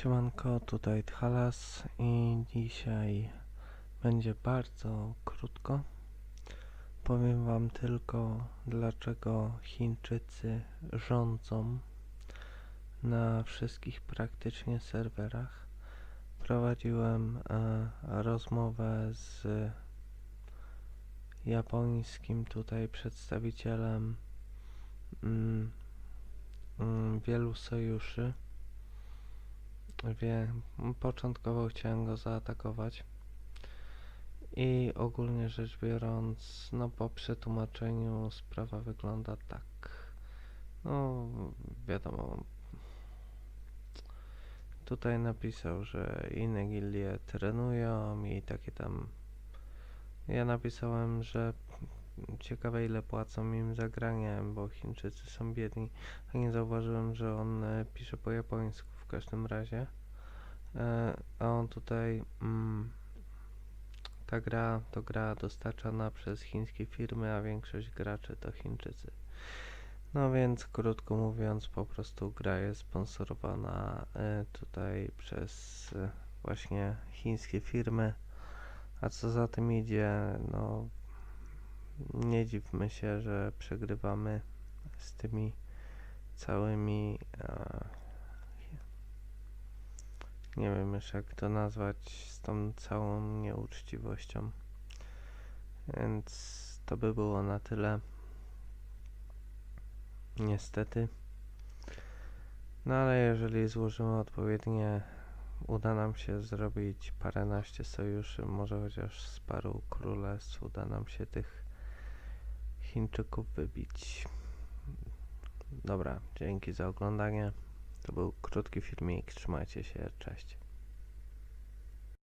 Siemanko, tutaj Thalas i dzisiaj będzie bardzo krótko. Powiem wam tylko, dlaczego Chińczycy rządzą na wszystkich praktycznie serwerach. Prowadziłem e, rozmowę z japońskim tutaj przedstawicielem mm, mm, wielu sojuszy. Wie, początkowo chciałem go zaatakować i ogólnie rzecz biorąc, no po przetłumaczeniu sprawa wygląda tak. No, wiadomo. Tutaj napisał, że inne gildie trenują i takie tam. Ja napisałem, że ciekawe ile płacą im za granie, bo Chińczycy są biedni. A nie zauważyłem, że on e, pisze po japońsku w każdym razie. E, a on tutaj mm, ta gra to gra dostarczana przez chińskie firmy, a większość graczy to Chińczycy. No więc krótko mówiąc, po prostu gra jest sponsorowana e, tutaj przez właśnie chińskie firmy. A co za tym idzie, no nie dziwmy się, że przegrywamy z tymi całymi nie wiem już jak to nazwać z tą całą nieuczciwością. Więc to by było na tyle. Niestety. No ale jeżeli złożymy odpowiednie, uda nam się zrobić paręnaście sojuszy, może chociaż z paru królestw uda nam się tych Chińczyków wybić. Dobra, dzięki za oglądanie. To był krótki filmik, trzymajcie się, cześć.